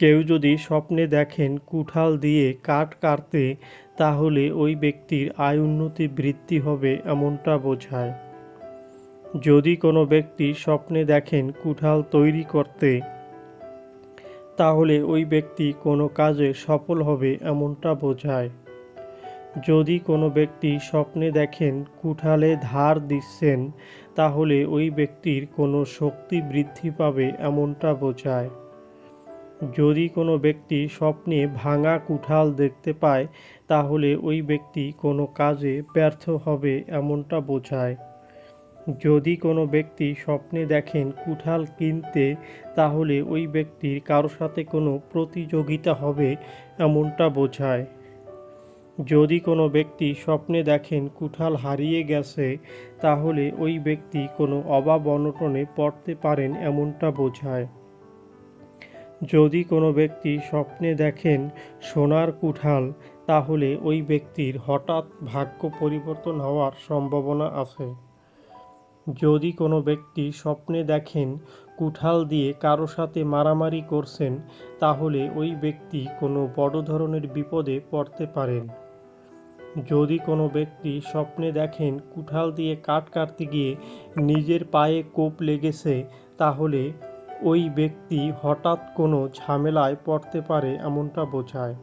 কেউ যদি স্বপ্নে দেখেন কুঠাল দিয়ে কাঠ কাটতে, তাহলে ওই ব্যক্তির আয় উন্নতি বৃদ্ধি হবে এমনটা বোঝায়। যদি কোনো ব্যক্তি স্বপ্নে দেখেন কুঠাল তৈরি করতে, তাহলে ওই ব্যক্তি কোনো কাজে সফল হবে এমনটা বোঝায়। যদি কোনো ব্যক্তি স্বপ্নে দেখেন কুঠালে ধার দিচ্ছেন, তাহলে ওই ব্যক্তির কোনো শক্তি বৃদ্ধি পাবে এমনটা বোঝায়। যদি কোনো ব্যক্তি স্বপ্নে ভাঙা কুঠাল দেখতে পায়, তাহলে ওই ব্যক্তি কোনো কাজে ব্যর্থ হবে এমনটা বোঝায়। যদি কোনো ব্যক্তি স্বপ্নে দেখেন কুঠাল কিনতে, তাহলে ওই ব্যক্তির কারও সাথে কোনো প্রতিযোগিতা হবে এমনটা বোঝায়। যদি কোনো ব্যক্তি স্বপ্নে দেখেন কুঠাল হারিয়ে গেছে, তাহলে ওই ব্যক্তি কোনো অভাব অনটনে পড়তে পারেন এমনটা বোঝায়। যদি কোনো ব্যক্তি স্বপ্নে দেখেন সোনার কুঠাল, তাহলে ওই ব্যক্তির হঠাৎ ভাগ্য পরিবর্তন হওয়ার সম্ভাবনা আছে। যদি কোনো ব্যক্তি স্বপ্নে দেখেন কুঠাল দিয়ে কারও সাথে মারামারি করছেন, তাহলে ওই ব্যক্তি কোনো বড় ধরনের বিপদে পড়তে পারেন। যদি কোনো ব্যক্তি স্বপ্নে দেখেন কুঠাল দিয়ে কাঠ কাটতে গিয়ে নিজের পায়ে কোপ লেগেছে, তাহলে ওই ব্যক্তি হঠাৎ কোনো ঝামেলায় পড়তে পারে এমনটা বোঝায়।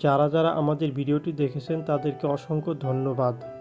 যারা যারা আমাদের ভিডিওটি দেখেছেন তাদেরকে অসংখ্য ধন্যবাদ।